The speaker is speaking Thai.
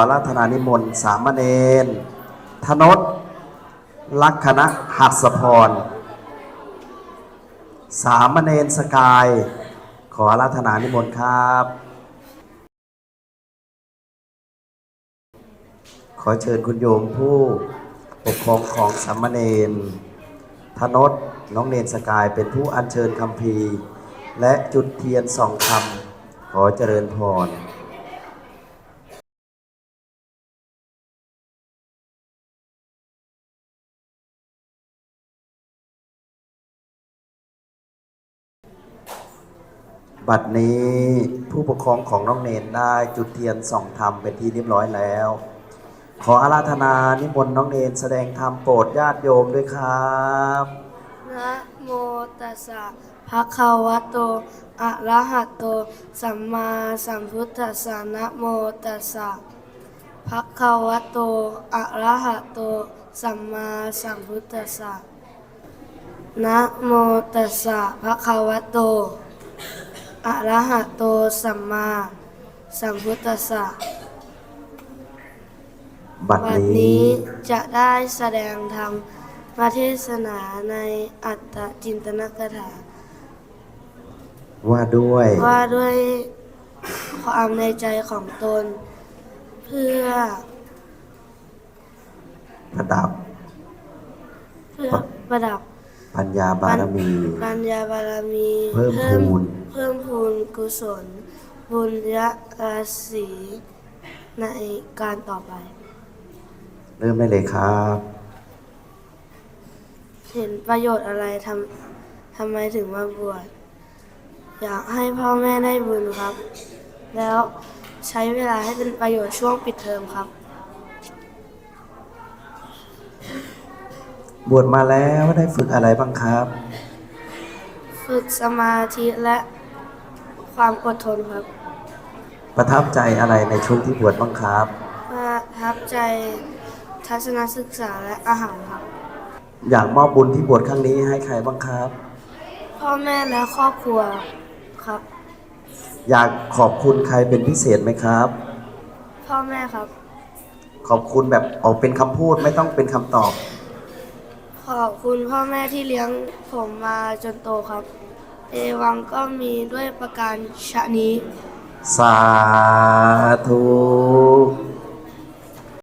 ปาราธนานิมนต์สามเณรธนศลักษณะหัสพร สามเณรสกาย ขออาราธนานิมนต์ครับ ขอเชิญคุณโยมผู้ปกครองของสามเณรธนศน้องเนนสกายเป็นผู้อัญเชิญคำพีและจุดเทียนสองคำขอเจริญพร บัดนี้ผู้ปกครองของน้องเนนได้จุดเทียนส่องธรรมเป็นที่เรียบร้อยแล้ว ขออาราธนานิมนต์น้องเนนแสดงธรรมโปรดญาติโยมด้วยครับนะโมตัสสะภะคะวะโตอะระหะโต สัมมาสัมพุทธัสสะนะโมตัสสะภะคะวะโตอะระหะโต สัมมาสัมพุทธัสสะนะโมตัสสะภะคะวะโต อะระหะโตสัมมาสัมพุทธัสสะบัดวันนี้นี้จะได้แสดงธรรมมาเทศนาในอัตตจินตนกถา ว่าด้วยว่าด้วยความในใจของตน เพื่อประดับเพื่อประดับปัญญาบารมี ปัญญาบารมีเพิ่มพูนเพิ่มพูนกุศล บุญยราศีในการต่อไป เริ่มได้เลยครับ เห็นประโยชน์อะไรทำทำไมถึงมาบวชอยากให้พ่อแม่ได้บุญครับ แล้วใช้เวลาให้เป็นประโยชน์ช่วงปิดเทอมครับ บวชมาแล้วได้ฝึกอะไรบ้างครับ ฝึกสมาธิและ ความอดทนครับ ประทับใจอะไรในช่วงที่บวชบ้างครับ ประทับใจทัศนศึกษาและอาหารครับ อยากมอบบุญที่บวชครั้งนี้ให้ใครบ้างครับ พ่อแม่และครอบครัวครับ อยากขอบคุณใครเป็นพิเศษไหมครับ พ่อแม่ครับ ขอบคุณแบบออกเป็นคำพูดไม่ต้องเป็นคำตอบ ขอบคุณพ่อแม่ที่เลี้ยงผมมาจนโตครับ เอวังก็มีด้วยประการชนี้ สาธุ